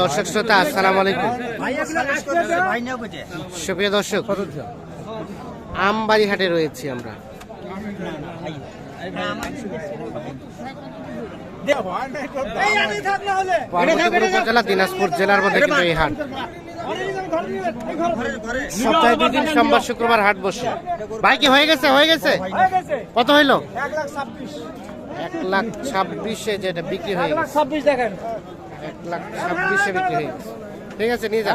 দর্শক শ্রোতা, আসসালামু আলাইকুম। সুপ্রিয় দর্শক আমবাড়ি হাটে রয়েছি আমরা। দিনাজপুর জেলার মধ্যে এই হাট। সপ্তাহে দুই দিন সোমবার, শুক্রবার হাট বসে। ভাই, কি হয়ে গেছে? হয়ে গেছে? কত হইল? এক লাখ ছাব্বিশে যেটা বিক্রি হয়ে গেছে। ছাব্বিশ দেখেন। এক লাখ ছাব্বিশে বিক্রি হয়ে গেছে। ঠিক আছে নিয়ে যান।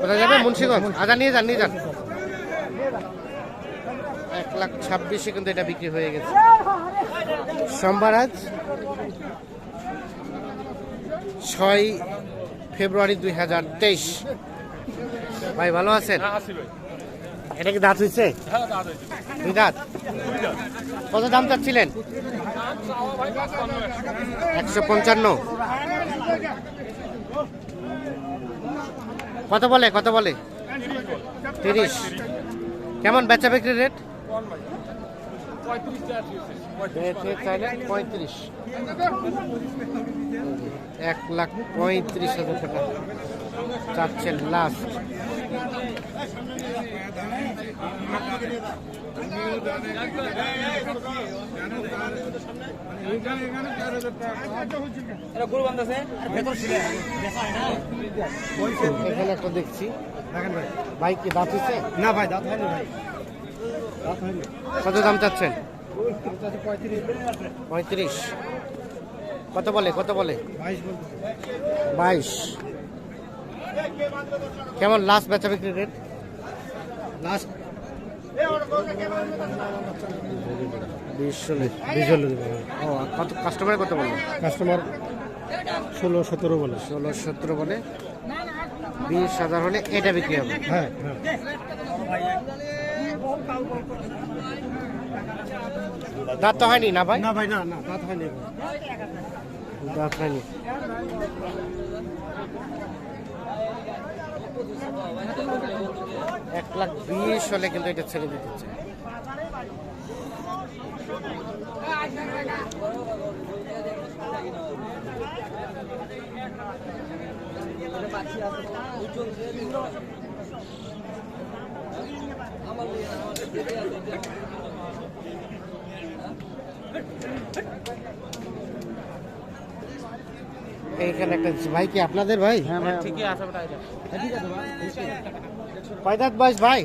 কোথায় যাবে মুন্সিগঞ্জ। আচ্ছা নিয়ে যান নিয়ে যান। এক লাখ ছাব্বিশে কিন্তু এটা বিক্রি হয়ে গেছে। সোমবার আজ ছয় ফেব্রুয়ারি দুই হাজার তেইশ। ভাই ভালো আছেন? এটা কি দাঁত হয়েছে দুই দাঁত? কত দাম চাচ্ছিলেন? একশো পঞ্চান্ন। কত বলে কত বলে? তিরিশ। কেমন বেচা বিক্রি রেট? পঁয়ত্রিশ। এক লাখ পঁয়ত্রিশ হাজার টাকা। চাচ্ছেন লাস্ট গরু বান্ধাছে ভেতর ছিল। এখানে একটা দেখছি। ভাই। কি দাঁত হচ্ছে না ভাই দাঁত হয়নি ভাই। কত দাম চাচ্ছেন? পঁয়ত্রিশ। কত বলে কত বলে? বাইশ বাইশ। কেমন লাস্ট বেচা বিক্রি রেট লাস্ট কত কাস্টমার কত বলল কাস্টমার ষোলো সতেরো বলে। ষোলো সতেরো বলে। বিশ হাজার হলে এটা বিক্রি হবে। হ্যাঁ হ্যাঁ। দাঁত তো হয়নি না ভাই? না ভাই না না দাঁত হয়নি। দাঁত হয়নি। এক লাখ বিশ হলে কিন্তু এটা ছেড়ে দিতে চাই। এইখানে একটা ভাই কি আপনাদের ভাই? হ্যাঁ ঠিকই আছে কয় দাঁত বয়স ভাই?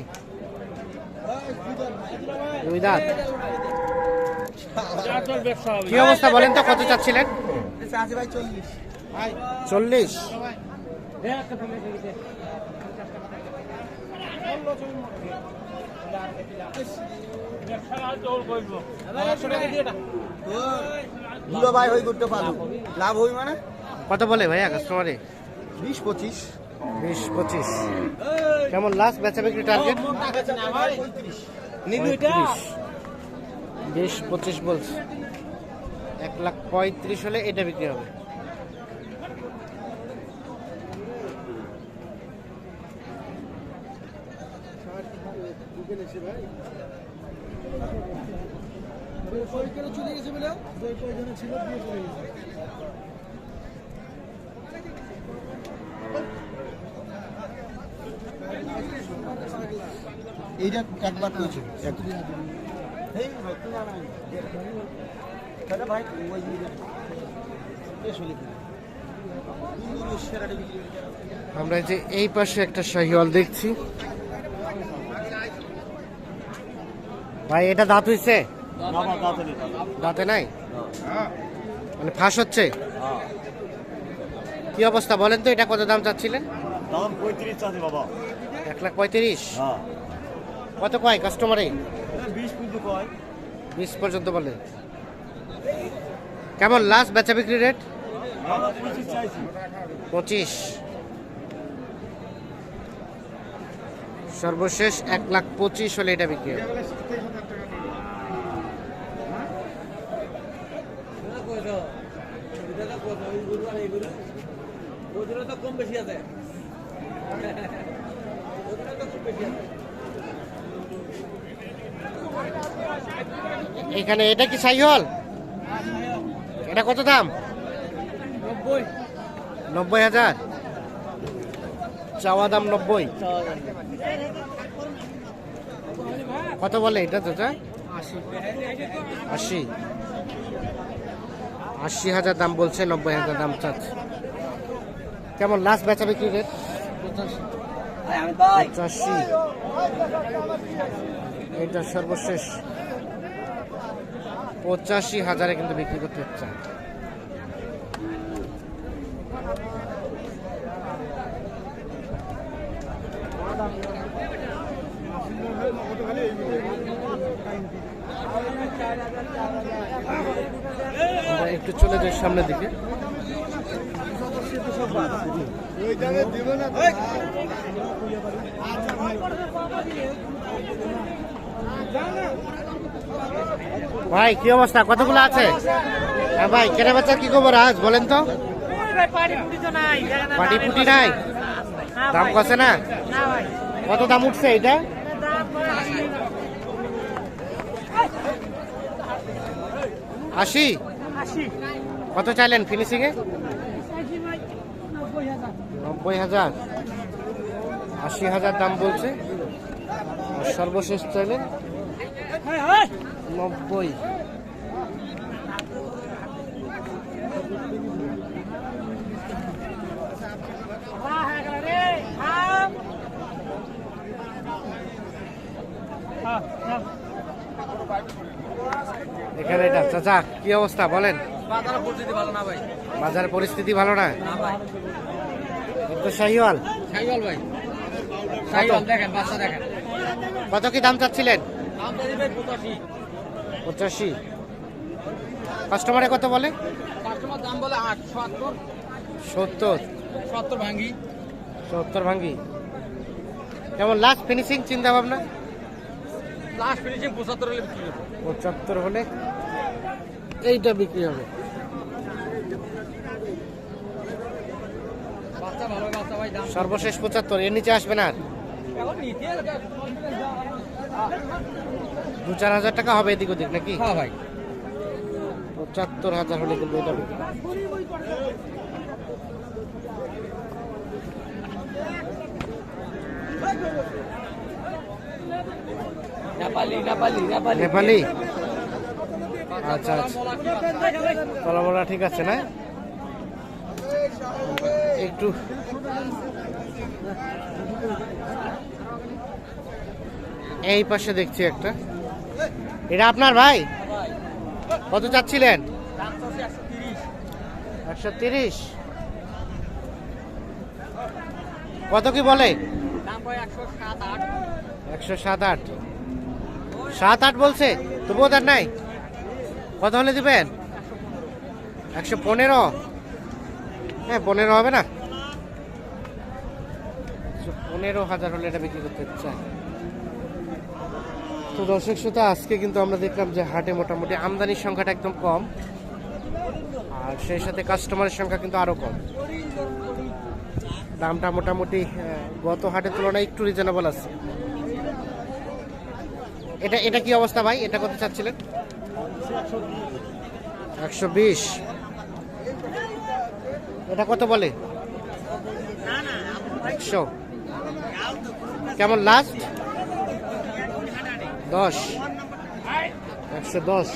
দুই দাঁত। কি অবস্থা বলেন তো কত চাচ্ছিলেন? চল্লিশ। ভাই হই করতে পারো লাভ হই মানে? কত বলে ভাইয়া কাস্টমারে বিশ পঁচিশ। বিশ পঁচিশ। কেমন লাস্ট বেচা বিক্রি টার্গেট বিশ পঁচিশ বলছে। এক লাখ পঁয়ত্রিশ হলে এটা বিক্রি হবে। চলে গেছে বলে ছিল দিয়ে চলে গেছে এইটা একবার করেছিল ভাই ওই আমরা যে এই পাশে একটা শাহিওয়াল দেখছি। ভাই এটা দাঁত হইছে? দাঁতে নাই? মানে ফাঁস হচ্ছে? কি অবস্থা বলেন তো এটা কত দাম চাচ্ছিলেন? দাম পঁয়ত্রিশ বাবা। এক লাখ পঁয়ত্রিশ? হ্যাঁ। কত কয় কাস্টমারে বিশ পর্যন্ত বলে। কেমন লাস্ট বেচা বিক্রি রেট পঁচিশ সর্বশেষ এক লাখ পঁচিশ হলে এটা বিক্রি হবে। কম বেশি আছে। এখানে এটা কি সাইহল? এটা কত দাম? নব্বই। হাজার। চাওয়া দাম নব্বই। কত বলে এটা চাচা? আশি। আশি হাজার দাম বলছে নব্বই হাজার দাম চাচ্ছে। কেমন লাস্ট বেচা বিক্রি রেট পঁচাশি। এটা সর্বশেষ। পঁচাশি হাজারে কিন্তু বিক্রি করতে আমরা একটু চলে যাই সামনের দিকে। ভাই কি অবস্থা? কতগুলো আছে? হ্যাঁ ভাই কেনা বেচার কি খবর আজ? বলেন তো। পাটি পুটি নাই? দাম কষে না? কত দাম উঠছে এটা? আশি? কত চাইলেন ফিনিশিং এ? নব্বই হাজার। আশি হাজার দাম বলছে। সর্বশেষ চাইলেন নব্বই। এখানে এটা চাচা কি অবস্থা বলেন? বাজারের পরিস্থিতি ভালো না ভাই। বাজারের পরিস্থিতি ভালো না? না ভাই। তো শাহিওয়াল। ভাই। দেখেন বাচ্চা দেখেন। কত কি দাম চাচ্ছিলেন? পঁচাশি। কাস্টমারে কত বলে? কাস্টমার দাম বলে আট সত্তর। সত্তর। সত্তর ভাঙ্গি। সত্তর ভাঙ্গি। কেমন লাস্ট ফিনিশিং চিন্তা ভাবনা? লাস্ট ফিনিশিং পঁচাত্তর হলে বিক্রি পঁচাত্তর হলে এইটা বিক্রি হবে। সর্বশেষ পঁচাত্তর এর নিচে আসবে না আর? দু চার হাজার টাকা হবে এদিক ওদিক নাকি? হ্যাঁ ভাই। পঁচাত্তর হাজার হলে কিন্তু এটা নেপালি আচ্ছা আচ্ছা। ঠিক আছে না? একটু এই পাশে দেখছি একটা। এটা আপনার ভাই? কত চাচ্ছিলেন? একশো তিরিশ। কত কি বলে? একশো সাত আট। সাত আট বলছে? তবুও তার নাই? কত হলে দিবেন? একশো পনেরো। হ্যাঁ পনেরো হবে না। পনেরো হাজার হলে এটা বিক্রি করতে চাই তো দর্শক শ্রোতা, আজকে কিন্তু আমরা দেখলাম যে হাটে মোটামুটি আমদানির সংখ্যাটা একদম কম, আর সেই সাথে কাস্টমারের সংখ্যা কিন্তু আরও কম। দামটা মোটামুটি গত হাটের তুলনায় একটু রিজনেবল আছে। এটা এটা কি অবস্থা ভাই? এটা কত চাচ্ছিলেন? একশো বিশ। এটা কত বলে? একশো। কেমন লাস্ট দশ। একশো দশ।